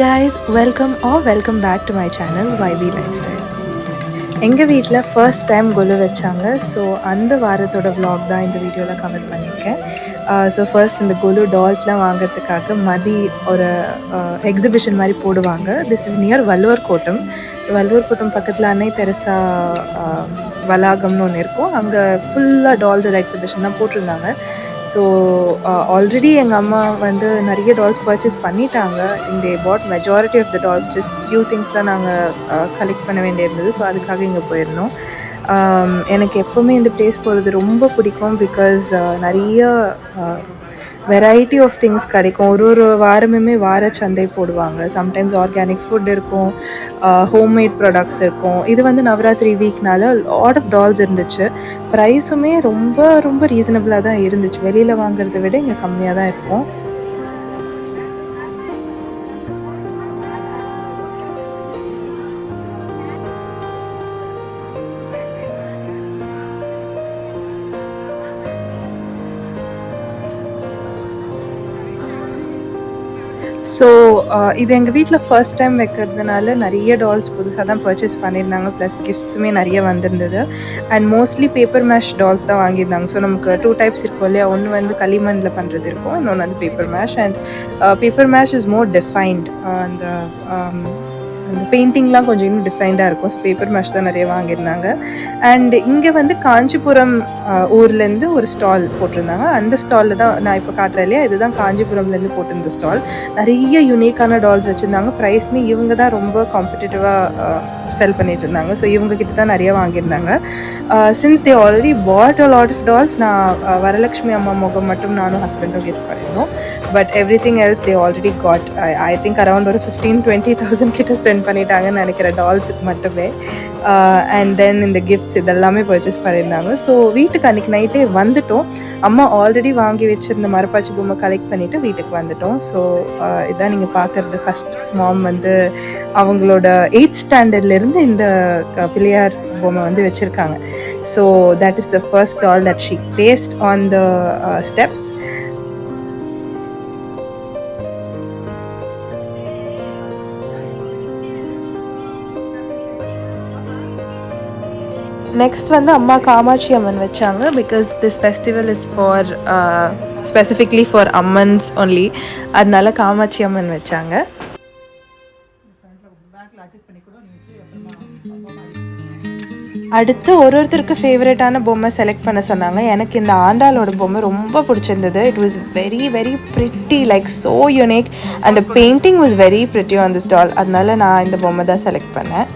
Guys welcome or welcome back to my channel வைபி lifestyle எங்கள் வீட்டில் first time கொலு வச்சாங்க so அந்த வாரத்தோட vlog தான் இந்த வீடியோவில் கவர் பண்ணியிருக்கேன். ஸோ ஃபர்ஸ்ட் இந்த கொலு டால்ஸ்லாம் வாங்குறதுக்காக மதி ஒரு எக்ஸிபிஷன் மாதிரி போடுவாங்க. This is near Valluvar Kottam Valluvar Kottam பக்கத்தில் அன்னை தெரசா வளாகம்னு ஒன்று இருக்கும். அங்கே ஃபுல்லாக டால்ஸோட எக்ஸிபிஷன் தான் போட்டிருந்தாங்க. ஸோ ஆல்ரெடி எங்கள் அம்மா வந்து நிறைய டால்ஸ் பர்ச்சேஸ் பண்ணிட்டாங்க. இந்த bought majority of the dolls just few things தான் நாங்கள் கலெக்ட் uh, பண்ண வேண்டியிருந்தது. ஸோ அதுக்காக இங்கே போயிருந்தோம். Um, எனக்கு எப்போவுமே இந்த பிளேஸ் போகிறது ரொம்ப பிடிக்கும் பிகாஸ் uh, நிறைய uh, வெரைட்டி ஆஃப் திங்ஸ் கிடைக்கும். ஒரு ஒரு வாரமுமே வார சந்தை போடுவாங்க. சம்டைம்ஸ் ஆர்கானிக் ஃபுட் இருக்கும். ஹோம்மேட் ப்ராடக்ட்ஸ் இருக்கும். இது வந்து நவராத்திரி வீக்னால லாட் ஆஃப் டால்ஸ் இருந்துச்சு. ப்ரைஸுமே ரொம்ப ரொம்ப ரீசனபிளாக தான் இருந்துச்சு. வெளியில் வாங்குறதை விட இங்கே கம்மியாக தான் இருக்கும். ஸோ uh, இது எங்கள் வீட்டில் ஃபர்ஸ்ட் டைம் வைக்கிறதுனால நிறைய டால்ஸ் புதுசாக தான் பர்ச்சேஸ் பண்ணியிருந்தாங்க. ப்ளஸ் கிஃப்ட்ஸுமே நிறைய வந்திருந்தது. And mostly paper mache dolls தான் வாங்கியிருந்தாங்க. ஸோ நமக்கு டூ டைப்ஸ் இருக்கும் இல்லையா? ஒன்று வந்து களிமண்ணில் பண்ணுறது இருக்கும். இன்னொன்று வந்து paper mache and paper mache is more defined அந்த um, அந்த பெயிண்டிங்லாம் கொஞ்சம் இன்னும் டிஃபைண்டாக இருக்கும். ஸோ பேப்பர் மேஷ் தான் நிறைய வாங்கியிருந்தாங்க. அண்ட் இங்கே வந்து காஞ்சிபுரம் ஊர்லேருந்து ஒரு ஸ்டால் போட்டிருந்தாங்க. அந்த ஸ்டாலில் தான் நான் இப்போ காட்டுறேன் இல்லையா? இதுதான் காஞ்சிபுரம்லேருந்து போட்டிருந்த ஸ்டால் நிறைய யூனிக்கான டால்ஸ் வச்சுருந்தாங்க. ப்ரைஸ்மே இவங்க தான் ரொம்ப காம்படிட்டிவாக செல் பண்ணிட்டு இருந்தாங்க. ஸோ இவங்க கிட்ட தான் நிறைய வாங்கியிருந்தாங்க. Since they already bought a lot of dolls நான் வரலட்சுமி அம்மா முகம் மட்டும் நானும் ஹஸ்பண்டும் கிஃப்ட் பண்ணியிருந்தோம். But everything else they already got I think around ஒரு ஃபிஃப்டீன் டுவெண்ட்டி தௌசண்ட் கிட்ட ஸ்பெண்ட் பண்ணிட்டாங்கன்னு நினைக்கிற டால்ஸுக்கு மட்டுமே. Uh, அண்ட் தென் இந்த கிஃப்ட்ஸ் இதெல்லாமே பர்ச்சேஸ் பண்ணியிருந்தாங்க. ஸோ வீட்டுக்கு அன்றைக்கி நைட்டே வந்துட்டோம். அம்மா ஆல்ரெடி வாங்கி வச்சுருந்த மரப்பாச்சி பொம்மை கலெக்ட் பண்ணிவிட்டு வீட்டுக்கு வந்துட்டோம். ஸோ uh, இதான் நீங்கள் பார்க்குறது ஃபஸ்ட் மாம் வந்து அவங்களோட எயித் ஸ்டாண்டர்ட்லேருந்து இந்த uh, பிள்ளையார் பொம்மை வந்து வச்சுருக்காங்க. So that is the first doll that she placed on the steps next வந்து அம்மா காமாட்சி அம்மன் வச்சாங்க because this festival is for specifically for Ammans only அதனால காமாட்சி அம்மன் வச்சாங்க. அடுத்து ஒரு ஒருத்தருக்கு ஃபேவரட்டான பொம்மை செலக்ட் பண்ண சொன்னாங்க. எனக்கு இந்த ஆண்டாளோட பொம்மை ரொம்ப பிடிச்சிருந்தது. It was very very pretty like so unique அந்த painting was very pretty on this doll அதனால நான் இந்த பொம்மை தான் செலக்ட் பண்ணேன்.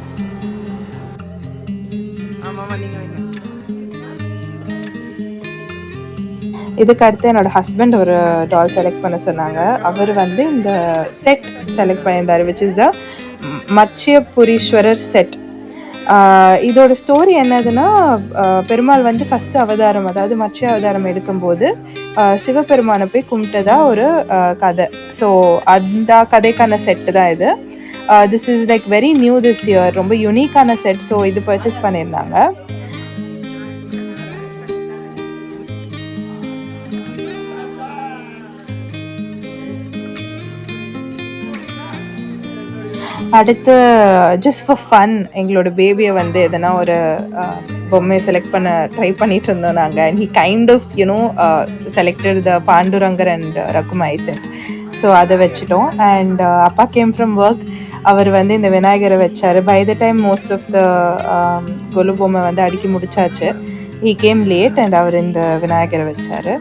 இதுக்கு அடுத்து என்னோட ஹஸ்பண்ட் ஒரு டால் செலக்ட் பண்ண சொன்னாங்க. அவர் வந்து இந்த செட் செலக்ட் பண்ணியிருந்தார் which is the Machiyapureeswarar set இதோட ஸ்டோரி என்னதுன்னா பெருமாள் வந்து ஃபர்ஸ்ட் அவதாரம் அதாவது மச்சிய அவதாரம் எடுக்கும்போது சிவபெருமானை போய் கும்பிட்டதா ஒரு கதை. ஸோ அந்த கதைக்கான செட்டு தான் இது. This is like very new this year ரொம்ப யூனிக்கான செட் ஸோ இது பர்ச்சேஸ் பண்ணியிருந்தாங்க. அடுத்து ஜஸ்ட் ஃபார் ஃபன் எங்களோட பேபியை வந்து எதனா ஒரு பொம்மையை செலக்ட் பண்ண ட்ரை பண்ணிட்டு இருந்தோம் நாங்கள் and he kind of you know selected the Pandurangar and ரகுமைசன் so அதை வச்சுட்டோம். அண்ட் அப்பா கேம் ஃப்ரம் ஒர்க் அவர் வந்து இந்த விநாயகரை வச்சார். By the time most of the golu பொம்மை வந்து அடுக்கி முடிச்சாச்சு. ஹி கேம் லேட் அண்ட் அவர் இந்த விநாயகரை வச்சார்.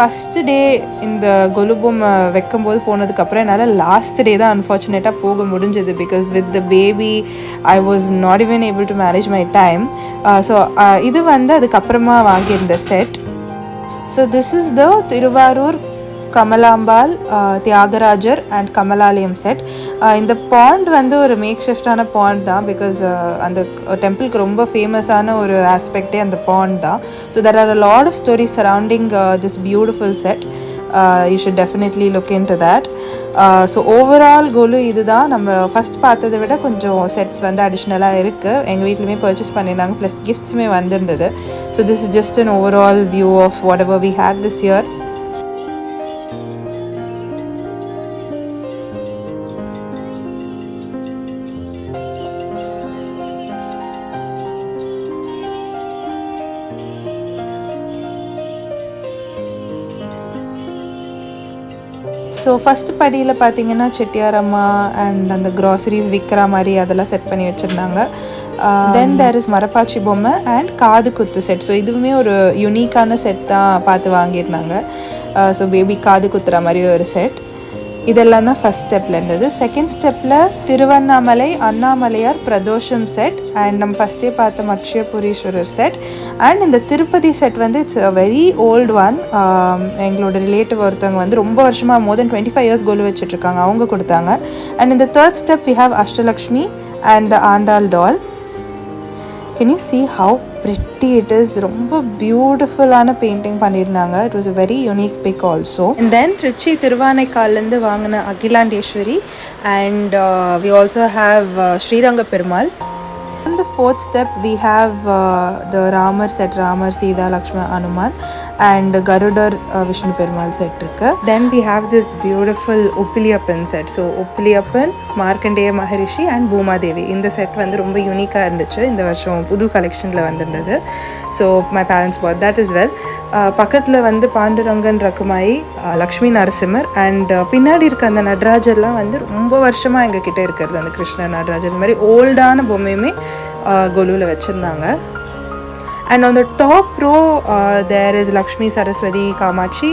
ஃபஸ்ட்டு டே இந்த கொலுபொம்மை வைக்கும்போது போனதுக்கப்புறம் என்னால் லாஸ்ட் டே தான் அன்ஃபார்ச்சுனேட்டாக போக முடிஞ்சது because with the baby I was not even able to manage my time so இது வந்து அதுக்கப்புறமா வாங்கியிருந்த set so this is the Thiruvarur Kamalambal Thyagarajar and Kamalalayam set இந்த பாண்ட் வந்து ஒரு மேக் ஷிஃப்டான பாண்ட் தான் பிகாஸ் அந்த டெம்பிளுக்கு ரொம்ப ஃபேமஸான ஒரு ஆஸ்பெக்டே அந்த பாண்ட் தான். So there are a lot of stories surrounding this beautiful set you should definitely look into that so overall golu இதுதான். நம்ம ஃபஸ்ட் பார்த்ததை விட கொஞ்சம் செட்ஸ் வந்து அடிஷ்னலாக இருக்குது எங்கள் வீட்லையுமே பர்ச்சேஸ் பண்ணியிருந்தாங்க. ப்ளஸ் கிஃப்ட்ஸுமே வந்திருந்தது. So this is just an overall view of whatever we had this year so first படியில் பார்த்தீங்கன்னா செட்டியார் அம்மா அண்ட் அந்த க்ராசரிஸ் விற்கிற மாதிரி அதெல்லாம் செட் பண்ணி வச்சுருந்தாங்க. தென் uh, தேர் இஸ் மரப்பாச்சி பொம்மை அண்ட் காது குத்து செட் ஸோ இதுவுமே ஒரு யுனிக்கான செட் தான் பார்த்து வாங்கியிருந்தாங்க. Uh, ஸோ பேபி காது குத்துற மாதிரி ஒரு செட் இதெல்லாம் தான் ஃபஸ்ட் ஸ்டெப்பில் இருந்தது. செகண்ட் ஸ்டெப்பில் திருவண்ணாமலை அண்ணாமலையார் பிரதோஷம் செட் அண்ட் நம்ம ஃபஸ்ட்டே பார்த்த மட்சியபுரீஸ்வரர் செட் அண்ட் இந்த திருப்பதி செட் வந்து it's a very old one எங்களோட ரிலேட்டிவ் ஒருத்தவங்க வந்து ரொம்ப வருஷமாக more than twenty five years golu வச்சுட்ருக்காங்க அவங்க கொடுத்தாங்க. அண்ட் இந்த third step we have Ashtalakshmi and the Andal doll can you see how pretty it is ரொம்ப பியூட்டிஃபுல்லான பெயிண்டிங் பண்ணியிருந்தாங்க. It was a very unique pick also and then Trichy திருவானைக்கால்லேருந்து வாங்கின Akilandeswari and we also have Sriranga Perumal On the fourth step, we have uh, the Ramar set, Ramar, Sita, and Anuman, and Garudar uh, Vishnu Perumal set இருக்கு Then we have this beautiful Uppiliappan set. So Uppiliappan, Markandeya Maharishi and Bhoomadevi இந்த set வந்து ரொம்ப யூனிக்காக இருந்துச்சு. இந்த வருஷம் புது கலெக்ஷனில் வந்திருந்தது. So my parents bought that is well பக்கத்தில் வந்து பாண்டுரங்கன் ரகுமாயி லக்ஷ்மி நரசிம்மர் அண்ட் பின்னாடி இருக்க அந்த நடராஜர்லாம் வந்து ரொம்ப வருஷமாக எங்கள் கிட்டே இருக்கிறது. அந்த கிருஷ்ண நடராஜர். இந்த மாதிரி ஓல்டான பொம்மையுமே கொலுவில் வச்சுருந்தாங்க and on the top row there is Lakshmi Saraswati Kamakshi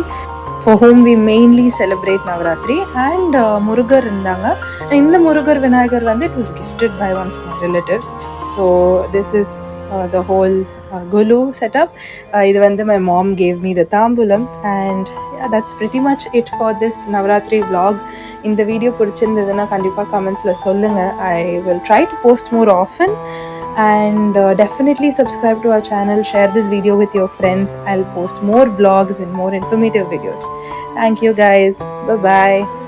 for home we mainly celebrate Navaratri and Murugar இருந்தாங்க இந்த முருகர் விநாயகர் வந்து it was gifted by one of my relatives so this is the whole golu setup இது வந்து my mom gave me the thamboolam and yeah, that's pretty much it for this Navratri vlog. இந்த video பிடிச்சிருந்ததுன்னா கண்டிப்பாக கமெண்ட்ஸில் சொல்லுங்கள் I will try to post more often and uh, definitely subscribe to our channel share this video with your friends i'll post more vlogs and more informative videos thank you guys bye bye